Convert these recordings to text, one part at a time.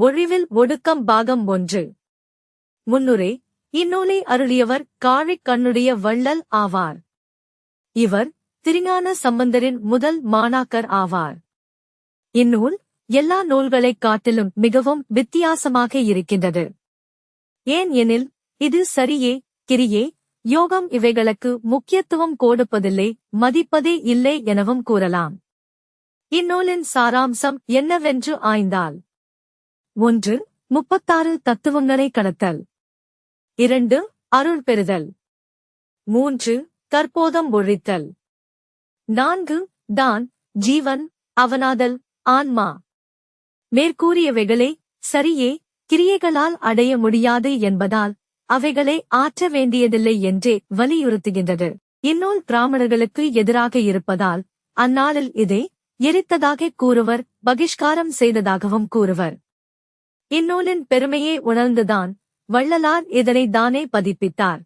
ஒழிவில் ஒடுக்கம் பாகம் ஒன்று. முன்னுரை இந்நூலை அருளியவர் காழிக் கண்ணுடைய வள்ளல் ஆவார். இவர் திருஞான சம்பந்தரின் முதல் மாணாக்கர் ஆவார். இந்நூல் எல்லா நூல்களைக் காட்டிலும் மிகவும் வித்தியாசமாக இருக்கின்றது. ஏன் எனில் இது சரியே கிரியே யோகம் இவைகளுக்கு முக்கியத்துவம் கொடுப்பதில்லை மதிப்பதே இல்லை எனவும் கூறலாம். இந்நூலின் சாராம்சம் என்னவென்று ஆய்ந்தால் ஒன்று முப்பத்தாறு தத்துவங்களை கடத்தல். இரண்டு அருள் பெறுதல். மூன்று கற்போதம் ஒழித்தல். நான்கு தான் ஜீவன் அவனாதல் ஆன்மா. மேற்கூறியவைகளே சரியே கிரியைகளால் அடைய முடியாது என்பதால் அவைகளை ஆற்ற வேண்டியதில்லை என்றே வலியுறுத்துகின்றது. இந்நூல் பிராமணர்களுக்கு எதிராக இருப்பதால் அந்நாளில் இதை எரித்ததாக கூறுவர் பகிஷ்காரம் செய்ததாகவும் கூறுவர். இந்நூலின் பெருமையை உணர்ந்துதான் வள்ளலார் இதனை தானே பதிப்பித்தார்.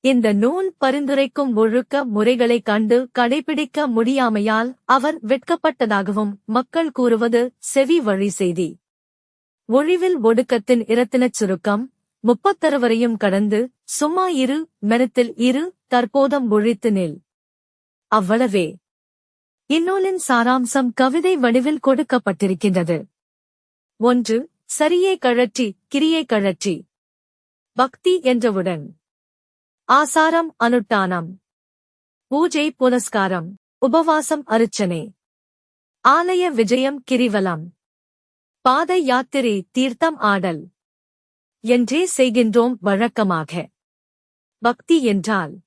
இந்த நூல் பரிந்துரைக்கும் ஒழுக்க முறைகளைக் கண்டு கடைபிடிக்க முடியாமையால் அவர் வெட்கப்பட்டதாகவும் மக்கள் கூறுவது செவி வழி செய்தி. ஒழிவில் ஒடுக்கத்தின் இரத்தினச் சுருக்கம் முப்பத்தருவரையும் கடந்து சும்மா இரு மெனத்தில் இரு தற்போதம் ஒழித்து நில். அவ்வளவே. இந்நூலின் சாராம்சம் கவிதை வடிவில் கொடுக்கப்பட்டிருக்கின்றது. ஒன்று சரியே கழற்றி கிரியை கழற்றி. பக்தி என்றவுடன். ஆசாரம் அனுட்டானம். பூஜை புனஸ்காரம். உபவாசம் அருச்சனை. ஆலய விஜயம் கிரிவலம். பாத யாத்திரை தீர்த்தம் ஆடல். என்றே செய்கின்றோம் வழக்கமாக. பக்தி என்றால்.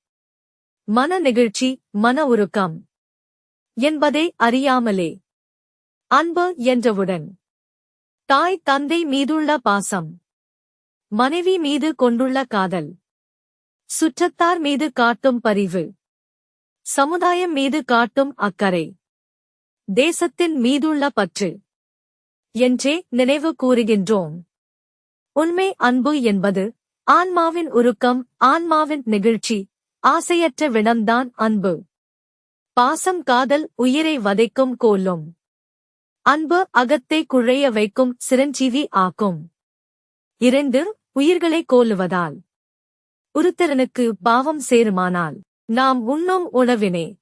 மன நெகிழ்ச்சி மன உருக்கம். என்பதை அறியாமலே. அன்பு என்றவுடன். தாய் தந்தை மீதுள்ள பாசம். மனைவி மீது கொண்டுள்ள காதல். சுற்றத்தார் மீது காட்டும் பரிவு. சமுதாயம் மீது காட்டும் அக்கறை. தேசத்தின் மீதுள்ள பற்று. என்றே நினைவு கூறுகின்றோம். உண்மை அன்பு என்பது ஆன்மாவின் உருக்கம் ஆன்மாவின் நெகிழ்ச்சி ஆசையற்ற விடம்தான் அன்பு. பாசம் காதல் உயிரை வதைக்கும் கோலும். அன்பு அகத்தை குழைய வைக்கும் சிரஞ்சீவி ஆக்கும். இரண்டு உயிர்களை கோலுவதால். உருத்தரனுக்கு பாவம் சேருமானால். நாம் உண்ணும் உணவினே.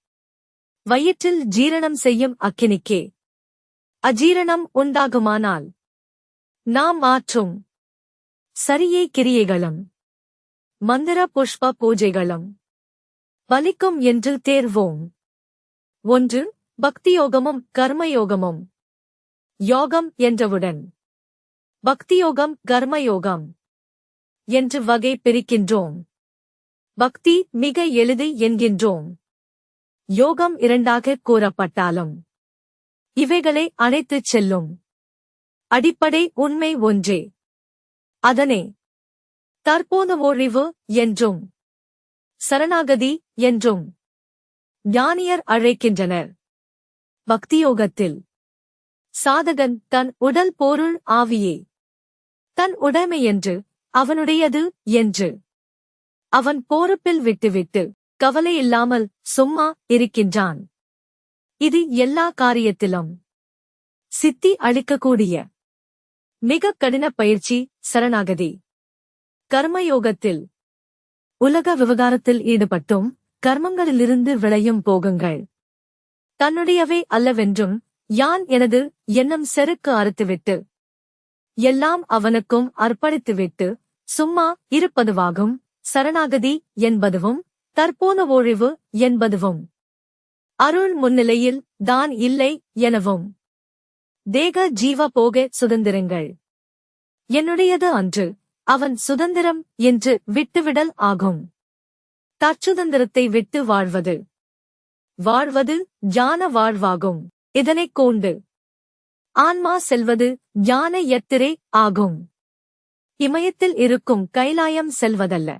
வயிற்றில் ஜீரணம் செய்யும் அக்கினிக்கே. அஜீரணம் உண்டாகுமானால். நாம் ஆற்றும். சரியே கிரியைகளும். மந்திர புஷ்ப பூஜைகளும். பலிக்கும் என்று தேர்வோம். ஒன்று பக்தியோகமும் கர்மயோகமும். யோகம் என்றவுடன். பக்தியோகம் கர்மயோகம் என்று வகை பிரிக்கின்றோம். பக்தி மிக எளிது என்கின்றோம். யோகம் இரண்டாக கூறப்பட்டாலும். இவைகளை அணைத்துச் செல்லும். அடிப்படை உண்மை ஒன்றே. அதனே. தற்போது ஒழிவு என்றும். சரணாகதி என்றும். ஞானியர் அழைக்கின்றனர். பக்தியோகத்தில். சாதகன் தன் உடல் பொருள் ஆவியே. தன் உடைமையென்று அவனுடையது என்று. அவன் போருப்பில் விட்டுவிட்டு கவலையில்லாமல் சும்மா இருக்கின்றான். இது எல்லா காரியத்திலும். சித்தி அளிக்கக்கூடிய மிக கடின பயிற்சி சரணாகதி. கர்மயோகத்தில் உலக விவகாரத்தில் ஈடுபட்டும் கர்மங்களிலிருந்து விளையும் போகுங்கள். தன்னுடையவை அல்லவென்றும் யான் எனது எண்ணம் செருக்கு அறுத்துவிட்டு எல்லாம் அவனுக்கும் அர்ப்பணித்துவிட்டு சும்மா இருப்பதுவாகும் சரணாகதி என்பதுவும் தற்போன ஒழிவு என்பதுவும். அருள் முன்னிலையில் தான் இல்லை எனவும். தேக ஜீவ போக சுதந்திரங்கள். என்னுடையது அன்று அவன் சுதந்திரம் என்று விட்டுவிடல் ஆகும். தற்சுதந்திரத்தை விட்டு வாழ்வது. வாழ்வது ஞான வாழ்வாகும். இதனைக் கொண்டு ஆன்மா செல்வது ஞான யத்திரே ஆகும். இமயத்தில் இருக்கும் கைலாயம் செல்வதல்ல.